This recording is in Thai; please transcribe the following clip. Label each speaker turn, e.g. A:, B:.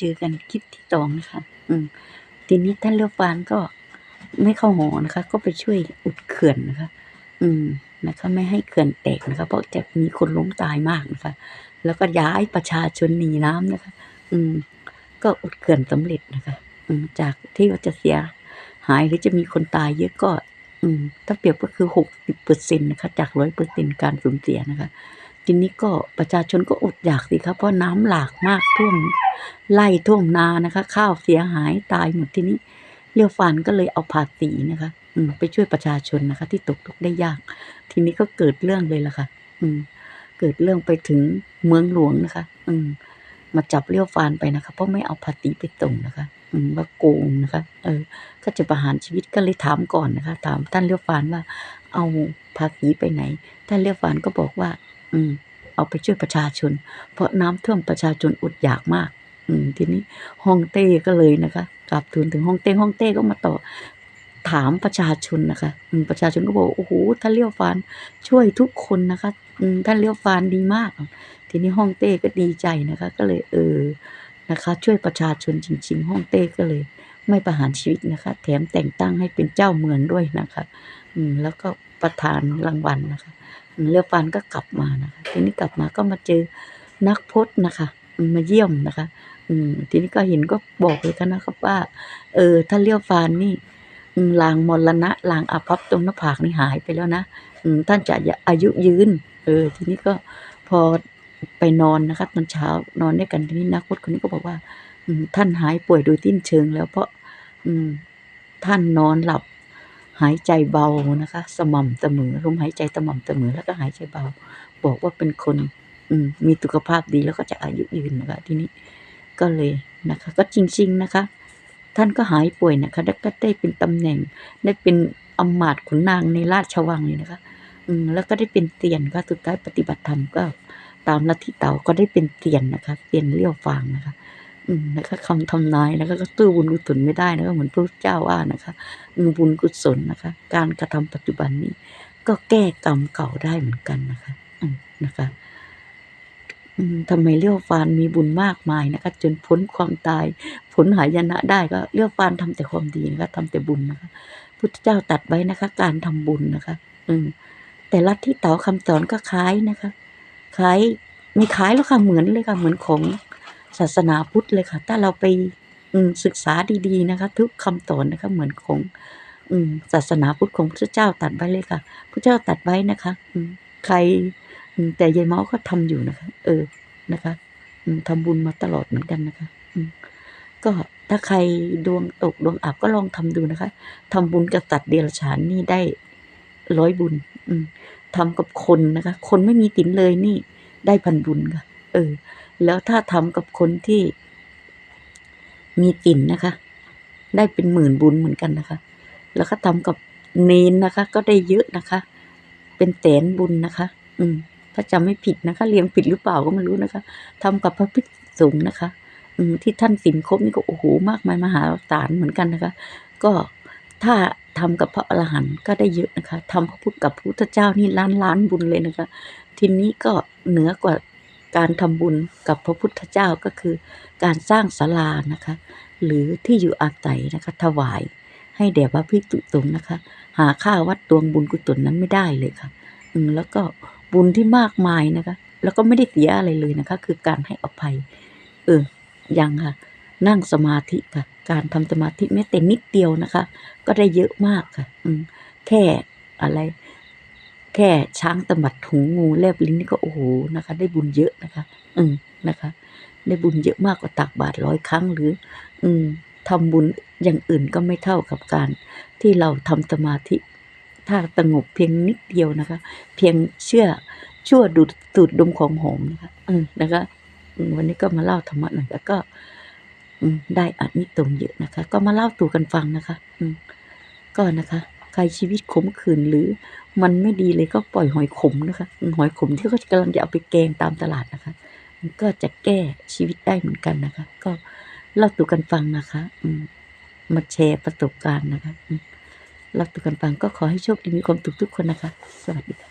A: เจอกันคลิปที่สองนะคะ อืม ทีนี้ท่านเลือกฟานก็ไม่เข้าหอนะคะ ก็ไปช่วยอุดเขื่อนนะคะ อืมนะคะ ไม่ให้เขื่อนแตกนะคะ เพราะจะมีคนล้มตายมากนะคะ แล้วก็ย้ายประชาชนหนีน้ำนะคะ อืม ก็อุดเขื่อนสำเร็จนะคะ อืม จากที่ว่าจะเสียหายหรือจะมีคนตายเยอะก็ อืม ถ้าเปรียบก็คือหกสิบเปอร์เซ็นต์นะคะ จากร้อยเปอร์เซ็นต์การสูญเสียนะคะ ทีนี้ก็ประชาชนก็อดอยากสิครับเพราะน้ำหลากมากท่วมไร่ท่วมนานะคะ ข้าวเสียหายตายหมดที่นี้เลี้ยวฟานก็เลยเอาภาษีนะคะอืไปช่วยประชาชนนะคะ ที่ตกทุกข์ได้ยาก ทีนี้ก็เกิดเรื่องเลยล่ะค่ะ อืม เกิดเรื่องไปถึงเมืองหลวงนะคะ อืม มาจับเลี้ยวฟานไปนะคะ เพราะไม่เอาภาษีไปส่งนะคะ อืมว่าโกงนะคะ เออ ก็จะประหารชีวิตก็เลยถามก่อนนะคะ ถามท่านเลี้ยวฟานว่า เอาภาษีไปไหน ท่านเลี้ยวฟานก็บอกว่า อืม เอาไปช่วยประชาชน เพราะน้ำท่วมประชาชนอดอยากมาก อืม ทีนี้ฮ่องเต้ก็เลยนะคะกลับทูลถึงฮ่องเต้ฮ่องเต้ก็มาต่อถามประชาชนนะคะอืประชาชนก็บอกโอ้โหท่านเลี้ยวฟานช่วยทุกคนนะคะอืท่านเลี้ยวฟานดีมาก ทีนี้ฮ่องเต้ก็ดีใจนะคะ ก็เลยเออนะคะ ช่วยประชาชนจริง ๆฮ่องเต้ก็เลย ไม่ประหารชีวิตนะคะ แถมแต่งตั้งให้เป็นเจ้าเมืองด้วยนะคะ อืมแล้วก็ประทานรางวัลนะคะ เลี้ยวฟานก็กลับมานะคะทีนี้กลับมาก็มาเจอนักพจน์นะคะ มาเยี่ยมนะคะ อืมทีนี้ก็เห็นก็บอกเลยกันนะครับว่า เออ ถ้าเลี้ยวฟานนี่ลางมรณะลางอาภัพตรงหน้าผากนี่หายไปแล้วนะอืมท่านจะอายุยืน เออ ทีนี้ก็พอไปนอนนะคะตอนเช้านอนด้วยกันทีนี้นักพจน์คนนี้ก็บอกว่าอืมท่านหายป่วยโดยสิ้นเชิงแล้วเพราะอืมท่านนอนหลับ หายใจเบานะคะ สม่ำเสมอลมหายใจสม่ำเสมอแล้วก็หายใจเบา บอกว่าเป็นคน อืมมีสุขภาพดีแล้วก็จะอายุยืนนะคะทีนี้ก็เลยนะคะ ก็จริง ๆนะคะ ท่านก็หายป่วยนะคะแล้วก็ได้เป็นตำแหน่ง ได้เป็นอำมาตย์ขุนนางในราชวังเลยนะคะ อืมแล้วก็ได้เป็นเตียนก็สุดท้ายปฏิบัติธรรมก็ ตามลัทธิเต่าก็ได้เป็นเตียนนะคะเตียนเลี้ยวฟางนะคะ นะคะคำทำนายนะคะก็ตู้บุญกุศลไม่ได้นะคะเหมือนพระเจ้าว่านะคะอืมบุญกุศลนะคะ การกระทำปัจจุบันนี้ ก็แก้กรรมเก่าได้เหมือนกันนะคะนะคะทำไมเลี้ยวฟานมีบุญมากมายนะคะ จนพ้นความตายพ้นหายนะได้ก็เลี้ยวฟานทำแต่ความดีนะคะทำแต่บุญนะคะ พุทธเจ้าตัดไว้นะคะ การทำบุญนะคะ อืมแต่ลัทธิเต๋าคำสอนก็คล้ายนะคะคล้ายไม่คล้ายแล้วค่ะเหมือนเลยค่ะเหมือนของ ศาสนาพุทธเลยค่ะ ถ้าเราไปศึกษาดีๆนะคะ ทุกคำสอนนะคะ เหมือนของศาสนาพุทธของพระเจ้าตัดไว้เลยค่ะพระเจ้าตัดไว้นะคะอืใครอืแต่ยายเมาก็ทำอยู่นะคะ เออนะคะอืมทำบุญมาตลอดเหมือนกันนะคะอืก็ถ้าใครดวงตกดวงอับก็ลองทำดูนะคะทำบุญกับสัตว์เดรัจฉานนี่ได้ร้อยบุญ อืมทำกับคนนะคะ คนไม่มีศีลเลยนี่ได้พันบุญค่ะ เออ แล้วถ้าทำกับคนที่มีศีลนะคะ ได้เป็นหมื่นบุญเหมือนกันนะคะ แล้วก็ทำกับเนนนะคะ ก็ได้เยอะนะคะ เป็นแสนบุญนะคะ อืมถ้าจำไม่ผิดนะคะเรียงผิดหรือเปล่าก็ไม่รู้นะคะทำกับพระภิกษุสงฆ์นะคะ อืมที่ท่านศีลครบนี่ก็โอ้โหมากมายมหาศาลเหมือนกันนะคะ ก็ถ้าทำกับพระอรหันต์ก็ได้เยอะนะคะทำพระพุทธกับพระพุทธเจ้านี่ล้านล้านบุญเลยนะคะ ทีนี้ก็เหนือกว่า การทำบุญกับพระพุทธเจ้าก็คือ การสร้างศาลานะคะ หรือที่อยู่อาศัยนะคะ ถวายให้แด่พระภิกษุสงฆ์นะคะ หาค่าวัดตวงบุญกุศลนั้นไม่ได้เลยค่ะอืมแล้วก็บุญที่มากมายนะคะ แล้วก็ไม่ได้เสียอะไรเลยนะคะ คือการให้อภัย เออยังค่ะ นั่งสมาธิค่ะ การทำสมาธิแม้แต่นิดเดียวนะคะ ก็ได้เยอะมากค่ะ อืมแค่อะไร ค่ช้างตบัดหูงูแลบลิ้นนี่ก็โอ้โหนะคะ ได้บุญเยอะนะคะ อืมนะคะ ได้บุญเยอะมากกว่าตักบาตรร้อยครั้งหรือ อืมทำบุญอย่างอื่นก็ไม่เท่ากับการ ที่เราทำสมาธิ ถ้าสงบเพียงนิดเดียวนะคะ เพียงเชื่อชั่วดูดสูดดมของหอมนะคะอืมนะคะวันนี้ก็มาเล่าธรรมะหน่อยแล้วก็ อืมได้อานิสงส์เยอะนะคะ ก็มาเล่าสู่กันฟังนะคะ อืมก็นะคะ ใครชีวิตขมขื่นหรือมันไม่ดีเลยก็ปล่อยหอยขมนะคะ หอยขมที่เขากำลังจะเอาไปแกงตามตลาดนะคะ มันก็จะแก้ชีวิตได้เหมือนกันนะคะ ก็เล่าตู่กันฟังนะคะ อืมมาแชร์ประสบการณ์นะคะเล่าตู่กันฟังก็ขอให้โชคดีมีความสุขทุกคนนะคะ สวัสดีค่ะ